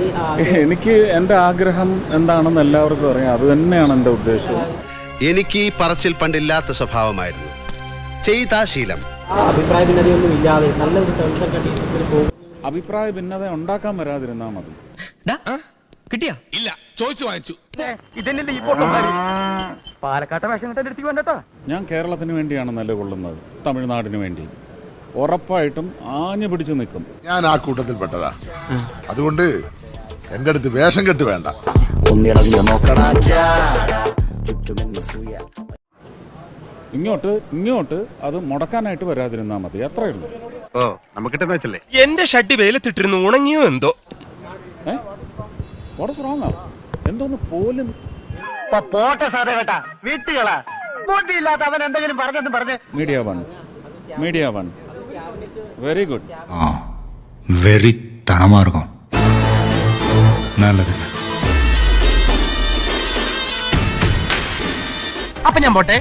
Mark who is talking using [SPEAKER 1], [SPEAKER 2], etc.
[SPEAKER 1] എനിക്ക് എന്റെ ആഗ്രഹം എന്താണെന്ന് എല്ലാവർക്കും അറിയാം. അത് തന്നെയാണ് എന്റെ ഉദ്ദേശം.
[SPEAKER 2] എനിക്ക് ഈ പറച്ചിൽ പണ്ടില്ലാത്ത സ്വഭാവമായിരുന്നു. ചെയ്താ ശീലം.
[SPEAKER 3] അഭിപ്രായ ഭിന്നതയൊന്നും ഇല്ലാതെ ടേംസ് പോകും.
[SPEAKER 1] അഭിപ്രായ ഭിന്നത ഉണ്ടാക്കാൻ വരാതിരുന്നാ മതി.
[SPEAKER 4] കിട്ടിയാ?
[SPEAKER 5] ഇല്ല ചോദിച്ചു വാങ്ങിച്ചു.
[SPEAKER 4] പാലക്കാട്ടെ വേഷം വേണ്ടട്ടോ
[SPEAKER 1] ഞാൻ കേരളത്തിന് വേണ്ടിയാണ് നിലകൊള്ളുന്നത്. തമിഴ്നാടിന് വേണ്ടി. ഉറപ്പായിട്ടും ആഞ്ഞു പിടിച്ചു നിൽക്കും.
[SPEAKER 6] ഞാൻ ആ കൂട്ടത്തിൽപ്പെട്ടതാ. അതുകൊണ്ട് എന്റെ അടുത്ത് വേഷം കെട്ട് വേണ്ട.
[SPEAKER 1] ഇങ്ങോട്ട് ഇങ്ങോട്ട് അത് മുടക്കാനായിട്ട് വരാതിരുന്നാ മതി. അത്രയുള്ളൂ
[SPEAKER 2] ഓ
[SPEAKER 5] എന്റെ ഷട്ടി വെയിലത്തിട്ടിരുന്നു ഉണങ്ങിയോ എന്തോ?
[SPEAKER 1] വളരെ സ്ട്രോങ് ആ എന്തോന്ന് പോലും
[SPEAKER 4] കേട്ടാ. വീട്ടുകളാ. അവൻ എന്തെങ്കിലും
[SPEAKER 1] media one media one very good
[SPEAKER 7] very തണമാർഗം. നല്ലതല്ല
[SPEAKER 4] അപ്പൊ ഞാൻ പോട്ടെ.